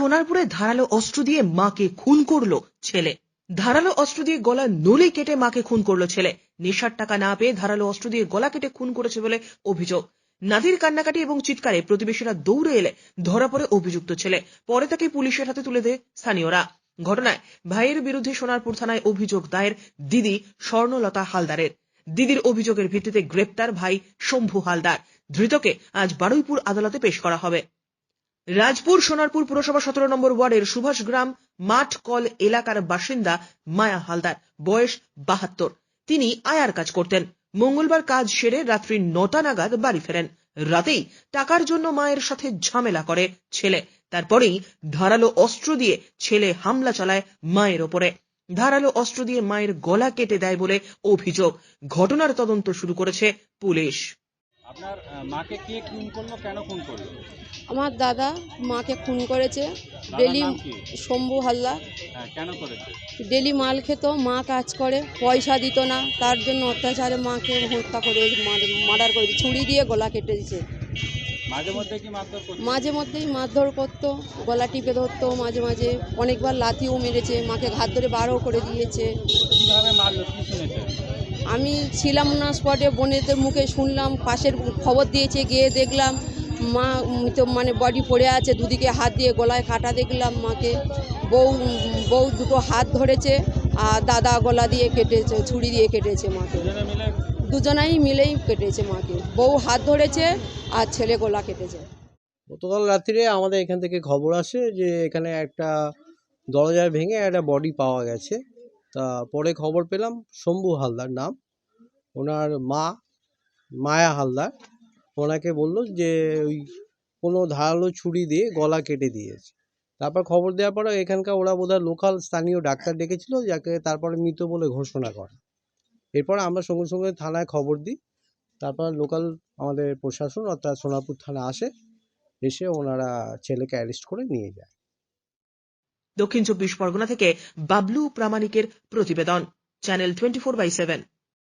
সোনারপুরে ধারালো অস্ত্র দিয়ে মাকে খুন করল ছেলে। ধারালো অস্ত্র দিয়ে গলা নলি কেটে মাকে খুন করল ছেলে। নেশার টাকা না পেয়ে ধারালো অস্ত্র দিয়ে গলা কেটে খুন করেছে বলে অভিযোগ। নাদির কান্নাকাটি এবং চিৎকারে প্রতিবেশীরা দৌড়ে এলে ধরা পড়ে অভিযুক্ত ছেলে। পরে তাকে পুলিশের হাতে তুলে দেয় স্থানীয়রা। ঘটনায় ভাইয়ের বিরুদ্ধে সোনারপুর থানায় অভিযোগ দায়ের দিদি স্বর্ণলতা হালদারের। দিদির অভিযোগের ভিত্তিতে গ্রেপ্তার ভাই শম্ভু হালদার। ধৃতকে আজ বারুইপুর আদালতে পেশ করা হবে। রাজপুর সোনারপুর পুরসভা সতেরো নম্বর ওয়ার্ডের সুভাষ গ্রাম মাঠ কল এলাকার বাসিন্দা মায়া হালদার। বয়স বাহাত্তর। তিনি আয়ার কাজ করতেন। মঙ্গলবার কাজ সেরে রাত্রি নটা নাগাদ বাড়ি ফেরেন। রাতেই টাকার জন্য মায়ের সাথে ঝামেলা করে ছেলে। তারপরেই ধারালো অস্ত্র দিয়ে ছেলে হামলা চালায় মায়ের ওপরে। ধারালো অস্ত্র দিয়ে মায়ের গলা কেটে দেয় বলে অভিযোগ। ঘটনার তদন্ত শুরু করেছে পুলিশ। আপনার মাকে কে খুন করল, কেন খুন করল? আমার দাদা মাকে খুন করেছে। ডেলি শম্ভু হালদার। হ্যাঁ ডেলি মাল খেত মা কাজ করে পয়সা দিত না। তার জন্য অত্যাচারে মাকে হত্যা করে মার্ডার করে ছুরি দিয়ে গলা কেটে দিয়েছে। মাঝে মধ্যে কি মারধর করতো? মাঝে মধ্যেই মারধর করতো গলা টিপে ধরতো মাঝে মাঝে অনেকবার লাথিও মেরেছে মাকে ঘাত ধরে বারও করে দিয়েছে। আমি ছিলাম না স্পটে বোনেদের মুখে শুনলাম পাশের খবর দিয়েছে গিয়ে দেখলাম মা তো মানে বডি পড়ে আছে দুদিকে হাত দিয়ে গলায় কাটা দেখলাম মাকে। বউ বউ দুটো হাত ধরেছে আর দাদা গলা দিয়ে কেটেছে ছুরি দিয়ে কেটেছে মাকে। দুজনাই মিলেই কেটেছে মাকে। বউ হাত ধরেছে আর ছেলে গলা কেটেছে। গতকাল রাত্রিরে আমাদের এখান থেকে খবর আসে যে এখানে একটা দরজা ভেঙে একটা বডি পাওয়া গেছে। তা পরে খবর পেলাম শম্ভু হালদার নাম। ওনার মা মায়া হালদার। ওনাকে বলল যে, ওই কোনো ধারালো ছুরি দিয়ে গলা কেটে দিয়েছে। তারপর খবর দেওয়ার পরে এখানকার ওরা বোধহয় লোকাল স্থানীয় ডাক্তার ডেকেছিল, যাকে তারপরে মৃত বলে ঘোষণা করে। এরপর আমরা সঙ্গে সঙ্গে থানায় খবর দিই। তারপর লোকাল আমাদের প্রশাসন অর্থাৎ সোনারপুর থানা আসে, এসে ওনারা ছেলেকে অ্যারেস্ট করে নিয়ে যায়। দক্ষিণ চব্বিশ পরগনা থেকে বাবলু প্রামাণিকের প্রতিবেদন channel twenty four by seven